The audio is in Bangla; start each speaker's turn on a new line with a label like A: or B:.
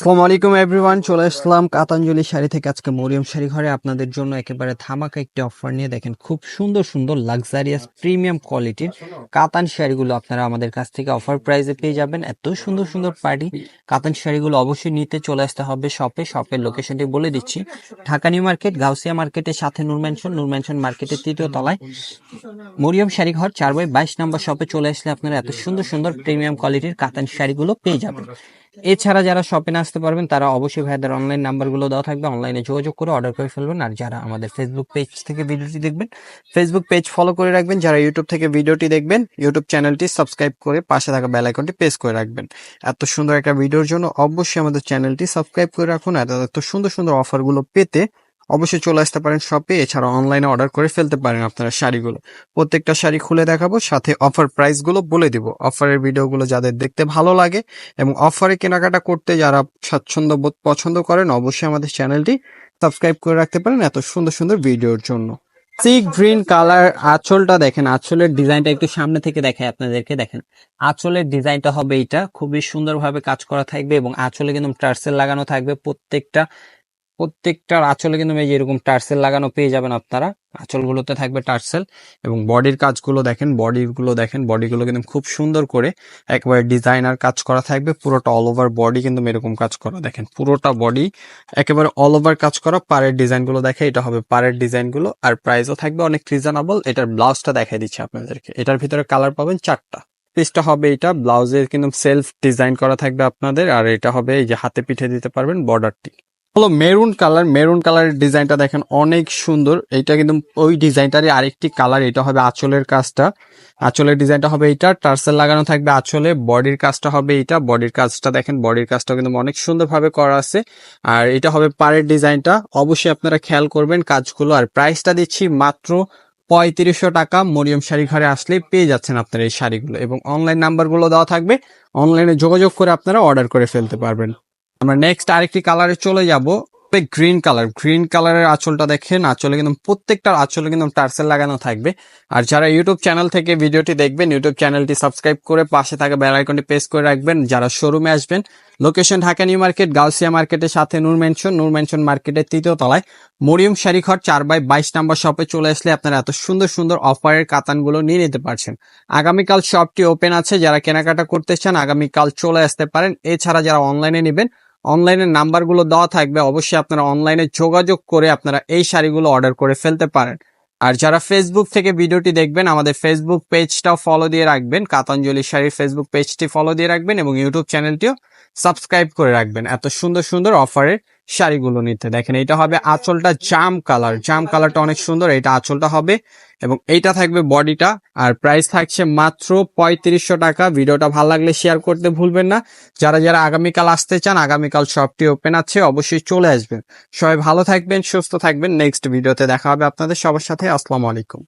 A: আসসালামু আলাইকুম এভরিওয়ান চলে আসলাম কাতাঞ্জলি শাড়ি থেকে। আজকে মরিয়ম শাড়ি ঘরে আপনাদের জন্য একেবারে ধামাকা একটি অফার নিয়ে। দেখেন, খুব সুন্দর সুন্দর লাক্সারিয়াস প্রিমিয়াম কোয়ালিটির কাতান শাড়িগুলো আপনারা আমাদের কাছ থেকে অফার প্রাইসে পেয়ে যাবেন। এত সুন্দর সুন্দর পার্টি কাতান শাড়িগুলো অবশ্যই নিতে চলে আসতে হবে শপে শপের লোকেশনটি বলে দিচ্ছি। ঢাকা নিউ মার্কেট, গাউসিয়া মার্কেটের সাথে নূর ম্যানশন নূর ম্যানশন মার্কেটের তৃতীয় তলায়। মরিয়ম শাড়ি ঘর, চার বাই বাইশ নম্বর শপে চলে আসলে আপনারা এত সুন্দর সুন্দর প্রিমিয়াম কোয়ালিটির কাতান শাড়িগুলো পেয়ে যাবেন। এছাড়া যারা শপে আসতে পারবেন, তারা অবশ্যই ভাইদের অনলাইন নাম্বারগুলো দেওয়া থাকবে। অনলাইনে যোগাযোগ করে অর্ডার করে ফেলবেন। আর যারা আমাদের ফেসবুক পেজ থেকে ভিডিওটি দেখবেন ফেসবুক পেজ ফলো করে রাখবেন। যারা ইউটিউব থেকে ভিডিওটি দেখবেন ইউটিউব চ্যানেলটি সাবস্ক্রাইব করে পাশে থাকা বেল আইকনটি প্রেস করে রাখবেন। এত সুন্দর একটা ভিডিওর জন্য অবশ্যই আমাদের চ্যানেলটি সাবস্ক্রাইব করে রাখুন। আর এত সুন্দর সুন্দর অফারগুলো পেতে অবশ্যই চলে আসতে পারেন শপে এছাড়া অনলাইনে অর্ডার করে ফেলতে পারেন আপনারা শাড়িগুলো। প্রত্যেকটা শাড়ি খুলে দেখাবো, সাথে অফার প্রাইসগুলো বলে দিব। অফারের ভিডিওগুলো যাদের দেখতে ভালো লাগে এবং অফারে কেনাকাটা করতে যারা স্বাচ্ছন্দ্য বোধ পছন্দ করেন, অবশ্যই আমাদের চ্যানেলটি সাবস্ক্রাইব করে রাখতে পারেন এত সুন্দর সুন্দর ভিডিওর জন্য। সি গ্রিন কালার আঁচলটা দেখেন, আঁচলের ডিজাইনটা একটু সামনে থেকে দেখায় আপনাদেরকে, দেখেন। আঁচলের ডিজাইনটা হবে এটা খুবই সুন্দরভাবে কাজ করা থাকবে এবং আঁচলে কিন্তু টার্সেল লাগানো থাকবে প্রত্যেকটা প্রত্যেকটার আঁচলে কিন্তু এই এরকম টার্সেল লাগানো পেয়ে যাবেন আপনারা। আঁচলগুলোতে থাকবে টার্সেল এবং বডির কাজগুলো দেখেন, বডিগুলো দেখেন, বডিগুলো কিন্তু খুব সুন্দর করে একবারে ডিজাইনার কাজ করা থাকবে। পুরোটা অল ওভার বডি কিন্তু এরকম কাজ করা, দেখেন পুরোটা বডি একেবারে অল ওভার কাজ করা। পাড়ের ডিজাইনগুলো দেখে এটা হবে পাড়ের ডিজাইনগুলো। আর প্রাইসও থাকবে অনেক রিজনেবল এটার ব্লাউজটা দেখাই দিচ্ছি আপনাদেরকে। এটার ভিতরে কালার পাবেন চারটা। পিসটা হবে এটা ব্লাউজের কিন্তু সেলফ ডিজাইন করা থাকবে আপনাদের। আর এটা হবে এই যে হাতে পিঠে দিতে পারবেন বর্ডারটি হলো মেরুন কালার মেরুন কালারের ডিজাইনটা দেখেন অনেক সুন্দর। এইটা কিন্তু ওই ডিজাইনটারই আরেকটি কালার এটা হবে আঁচলের কাজটা। আঁচলের ডিজাইনটা হবে এইটা, টার্সেল লাগানো থাকবে আঁচলে, বডির কাজটা হবে এইটা, বডির কাজটা দেখেন, বডির কাজটা কিন্তু অনেক সুন্দরভাবে করা আছে। আর এটা হবে পাড়ের ডিজাইনটা অবশ্যই আপনারা খেয়াল করবেন কাজগুলো। আর প্রাইসটা দিচ্ছি মাত্র পঁয়ত্রিশশো টাকা, মরিয়ম শাড়ি ঘরে আসলে পেয়ে যাচ্ছেন আপনারা এই শাড়িগুলো। এবং অনলাইন নাম্বারগুলো দেওয়া থাকবে অনলাইনে যোগাযোগ করে আপনারা অর্ডার করে ফেলতে পারবেন। আমরা নেক্সট আরেকটি কালারে চলে যাব। গ্রিন কালার গ্রিন কালারের আঁচলটা দেখেন, আঁচলে কিন্তু প্রত্যেকটার আঁচলে কিন্তু টার্সেল লাগানো থাকবে। আর যারা ইউটিউব চ্যানেল থেকে ভিডিওটি দেখবেন ইউটিউব চ্যানেলটি সাবস্ক্রাইব করে পাশে থাকা বেল আইকনটি প্রেস করে রাখবেন। যারা শোরুমে আসবেন location Dhaka new market Gausia মার্কেটের সাথে নূর মেনশন নূর মেনশন মার্কেটের তৃতীয় তলায়। মরিয়ম শাড়ি ঘর চার বাই বাইশ নাম্বার শপে চলে আসলে আপনারা এত সুন্দর সুন্দর অফারের কাতানগুলো নিয়ে নিতে পারছেন। আগামীকাল শপটি ওপেন আছে, যারা কেনাকাটা করতে চান, আগামীকাল চলে আসতে পারেন। এছাড়া যারা অনলাইনে নেবেন অনলাইনের নাম্বারগুলো দেওয়া থাকবে, অবশ্যই আপনারা অনলাইনে যোগাযোগ করে আপনারা এই শাড়িগুলো অর্ডার করে ফেলতে পারেন। আর যারা ফেসবুক থেকে ভিডিওটি দেখবেন, আমাদের ফেসবুক পেজটাও ফলো দিয়ে রাখবেন। কাতাঞ্জলি শাড়ির ফেসবুক পেজটি ফলো দিয়ে রাখবেন এবং ইউটিউব চ্যানেলটিও সাবস্ক্রাইব করে রাখবেন। এত সুন্দর সুন্দর অফারের শাড়িগুলো নিতে। দেখেন, এটা হবে আঁচলটা জাম কালার। জাম কালারটা অনেক সুন্দর। এটা আঁচলটা হবে এবং এইটা থাকবে বডিটা। আর প্রাইস থাকছে মাত্র পঁয়ত্রিশশো টাকা। ভিডিওটা ভালো লাগলে শেয়ার করতে ভুলবেন না। যারা যারা আগামীকাল আসতে চান, আগামীকাল শপটি ওপেন আছে, অবশ্যই চলে আসবেন। সবাই ভালো থাকবেন, সুস্থ থাকবেন। নেক্সট ভিডিওতে দেখা হবে আপনাদের সবার সাথে। আসসালামু আলাইকুম।